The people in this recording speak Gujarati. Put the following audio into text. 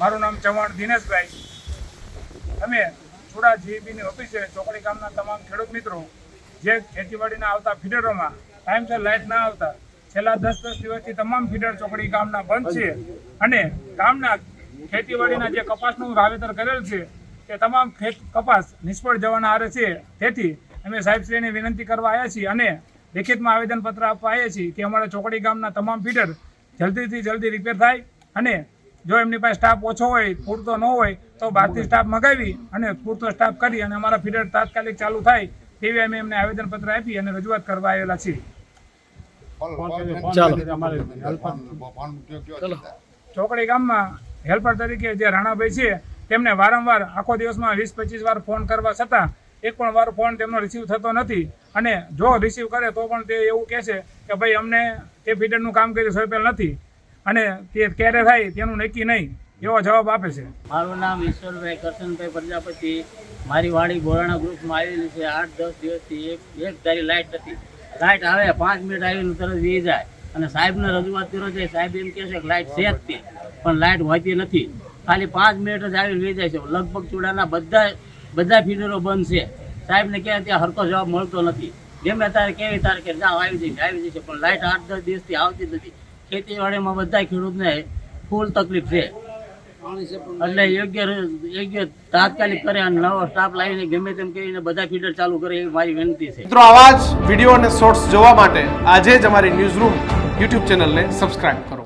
મારું નામ ચૌહાણ દિનેશભાઈ. અમે ચુડા જીબીની ઓફિસે ચોકડી ગામના તમામ ખેડૂત મિત્રો જે ખેતીવાડીના આવતા ફીડરોમાં ટાઈમસર લાઇટ ના આવતા, છેલ્લા દસ દસ દિવસથી તમામ ફીડર ચોકડી ગામના બંધ છે અને ગામના ખેતીવાડીના જે કપાસનું વાવેતર કરેલ છે તે તમામ ખેત કપાસ નિષ્ફળ જવાના આરે છે. તેથી અમે સાહેબશ્રીને વિનંતી કરવા આવ્યા છીએ અને લેખિતમાં આવેદનપત્ર આપવા આવ્યા છીએ કે અમારા ચોકડી ગામના તમામ ફીડર જલ્દીથી જલ્દી રિપેર થાય અને જો એમની પાસે સ્ટાફ ઓછો હોય પૂરતો ન હોય તો બહારથી સ્ટાફ મગાવી અને પૂરતો સ્ટાફ કરી અને અમારા ફીડર તાત્કાલિક ચાલુ થાય તેવી અમે એમને આવેદનપત્ર આપી અને રજૂઆત કરવા આવેલા છીએ. ચોકડી ગામમાં હેલ્પર તરીકે જે રાણાભાઈ છે તેમને વારંવાર આખો દિવસમાં વીસ પચીસ વાર ફોન કરવા છતાં એક પણ વાર ફોન તેમનો રિસીવ થતો નથી. અને જો રિસીવ કરે તો પણ તે એવું કહે છે કે ભાઈ અમને તે ફીડરનું કામ કર્યું સોંપેલ નથી. અને તે ક્યારે થાય તેનું નક્કી નહીં, એવો જવાબ આપે છે. મારું નામ ઈશ્વરભાઈ કરશનભાઈ પ્રજાપતિ. મારી વાડી બોરાણા ગ્રુપમાં આવેલી છે. આઠ, દસ દિવસથી એક એક ધારી લાઇટ નથી લાઇટ આવે, પાંચ મિનિટ આવીને તરત વી જાય. અને સાહેબને રજૂઆત કરો છે સાહેબ એમ કહે છે કે લાઇટ છે જ તે. પણ લાઇટ હોતી નથી. ખાલી પાંચ મિનિટ જ આવીને વી જાય છે. લગભગ ચૂડાના બધા બધા ફીડરો બંધ છે. સાહેબને કહે ત્યાં હરકો જવાબ મળતો નથી. જેમ તારે કેવી તારે કે જાઓ, આવી જશે આવી જશે. પણ લાઇટ આઠ, દસ દિવસથી આવતી નથી. ખેતીવાડીમાં બધા ખેડૂતને ફૂલ તકલીફ છે. એટલે યોગ્ય યોગ્ય તાત્કાલિક કરે અને નવો સ્ટાફ લાવીને ગમે તેમ કરીને બધા ફીડર ચાલુ કરે એવી મારી વિનંતી છે. મિત્રો, આવા જ વીડિયો અને શોર્ટ્સ જોવા માટે આજે જ અમારી ન્યૂઝ રૂમ યુટ્યુબ ચેનલને સબસ્ક્રાઇબ કરો.